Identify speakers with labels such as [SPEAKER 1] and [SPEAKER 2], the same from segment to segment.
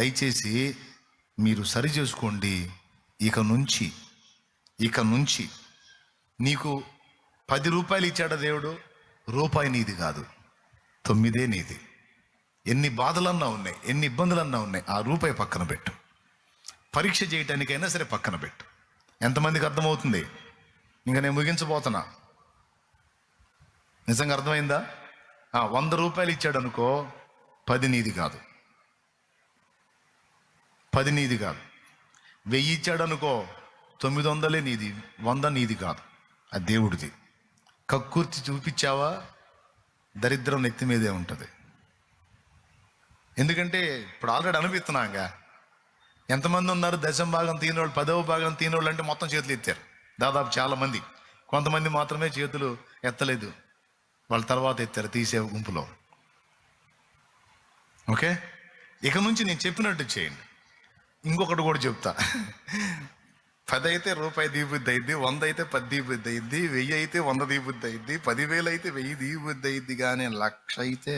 [SPEAKER 1] దయచేసి మీరు సరి చేసుకోండి. ఇక నుంచి ఇక నుంచి. నీకు పది రూపాయలు ఇచ్చాడు దేవుడు? రూపాయి నీది కాదు. తొమ్మిదే నీది. ఎన్ని బాధలన్నా ఉన్నాయి ఎన్ని ఇబ్బందులన్నా ఉన్నాయి ఆ రూపాయి పక్కన పెట్టు. పరీక్ష చేయటానికైనా సరే పక్కన పెట్టు. ఎంతమందికి అర్థమవుతుంది? ఇంకా నేను ముగించబోతున్నా. నిజంగా అర్థమైందా? వంద రూపాయలు ఇచ్చాడు అనుకో పది నీది కాదు. పది నీది కాదు. వెయ్యి ఇచ్చాడు అనుకో తొమ్మిది వందలే నీది వంద నీది కాదు. అది దేవుడిది. కక్కుర్తి చూపించావా? దరిద్రం నెత్తి మీదే ఉంటుంది. ఎందుకంటే ఇప్పుడు ఆల్రెడీ అనిపిస్తున్నాగా ఎంతమంది ఉన్నారు? దశం భాగం తీనోళ్ళు పదవ భాగం తీనోళ్ళు అంటే మొత్తం చేతులు ఎత్తారు. దాదాపు చాలామంది. కొంతమంది మాత్రమే చేతులు ఎత్తలేదు. వాళ్ళ తర్వాత ఎత్తారు తీసే గుంపులో. ఓకే? ఇక నుంచి నేను చెప్పినట్టు చేయండి. ఇంకొకటి కూడా చెప్తా. పది అయితే రూపాయి దీపుద్ది అయింది వంద అయితే పది దీపుద్ది అయింది వెయ్యి అయితే వంద దీపుద్ది అయింది పదివేలు. అయితే వెయ్యి దీపుద్ది అయింది కానీ లక్ష అయితే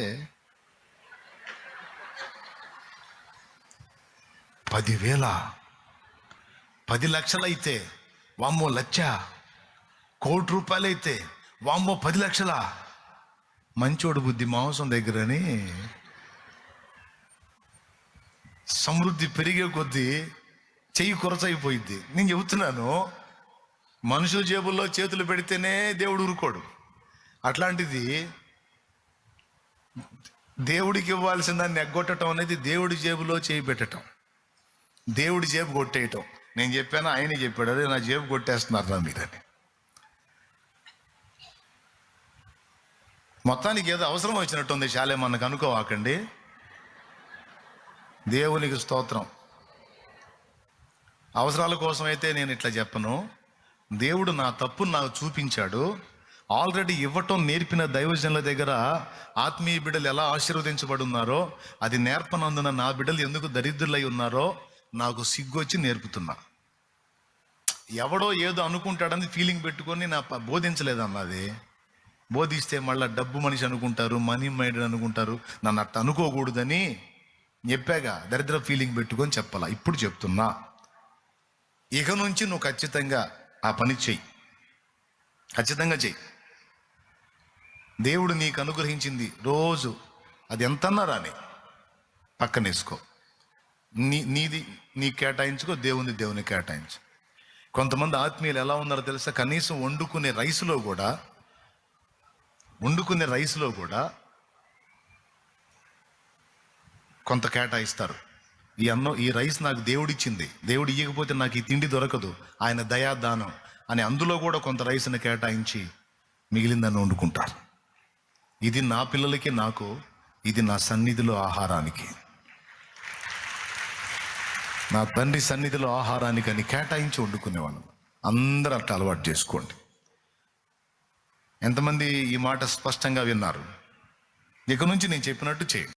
[SPEAKER 1] పదివేల పది లక్షలైతే వామ్మో లక్ష కోటి రూపాయలైతే వామ్మో పది లక్షల. మంచోడు బుద్ధి మాంసం దగ్గరని సమృద్ధి పెరిగే కొద్దీ చెయ్యి కొరచైపోయింది నేను చెబుతున్నాను మనుషుల జేబుల్లో చేతులు పెడితేనే దేవుడు ఊరుకోడు. అట్లాంటిది దేవుడికి ఇవ్వాల్సిన దాన్ని ఎగ్గొట్టడం అనేది దేవుడి జేబులో చేయి పెట్టడం దేవుడి జేబు కొట్టేయటం. నేను చెప్పాను ఆయనే చెప్పాడు అదే నా జేబు కొట్టేస్తున్నారు నా మీదని మొత్తానికి ఏదో అవసరం వచ్చినట్టుంది శాలే మనకు అనుకోవాకండి. దేవునికి స్తోత్రం. అవసరాల కోసం అయితే నేను ఇట్లా చెప్పను. దేవుడు నా తప్పును నాకు చూపించాడు. ఆల్రెడీ ఇవ్వటం నేర్పిన దైవజనుల దగ్గర ఆత్మీయ బిడ్డలు ఎలా ఆశీర్వదించబడి ఉన్నారో అది నేర్పనందున నా బిడ్డలు ఎందుకు దరిద్రులై ఉన్నారో నాకు సిగ్గొచ్చి నేర్పుతున్నా. ఎవడో ఏదో అనుకుంటాడని ఫీలింగ్ పెట్టుకొని నా ప- బోధించలేదన్నది బోధిస్తే మళ్ళీ డబ్బు మనిషి అనుకుంటారు మనీ మైండ్ అనుకుంటారు. నన్ను అట్ట అనుకోకూడదని చెప్పాగా దరిద్ర ఫీలింగ్ పెట్టుకొని చెప్పాలా? ఇప్పుడు చెప్తున్నా. ఇక నుంచి నువ్వు ఖచ్చితంగా ఆ పని చెయ్యి. ఖచ్చితంగా చెయ్యి. దేవుడు నీకు అనుగ్రహించింది రోజు. అది ఎంతన్నా రాని. పక్కనేసుకో నీ నీది నీ కేటాయించుకో దేవుని దేవుని కేటాయించు. కొంతమంది ఆత్మీయులు ఎలా ఉన్నారో తెలుసా? కనీసం వండుకునే రైసులో కూడా వండుకునే రైస్లో కూడా కొంత కేటాయిస్తారు. ఈ అన్నం ఈ రైస్ నాకు దేవుడిచ్చింది. దేవుడు ఇవ్వకపోతే నాకు ఈ తిండి దొరకదు. ఆయన దయాదానం. అని అందులో కూడా కొంత రైస్ని కేటాయించి మిగిలిందని వండుకుంటారు. ఇది నా పిల్లలకి నాకు ఇది నా సన్నిధిలో ఆహారానికి. నా తండ్రి సన్నిధిలో ఆహారానికి అని కేటాయించి వండుకునేవాళ్ళం. అందరూ అట్లా అలవాటు చేసుకోండి. ఎంతమంది ఈ మాట స్పష్టంగా విన్నారు? ఇక నుంచి నేను చెప్పినట్టు చేయండి.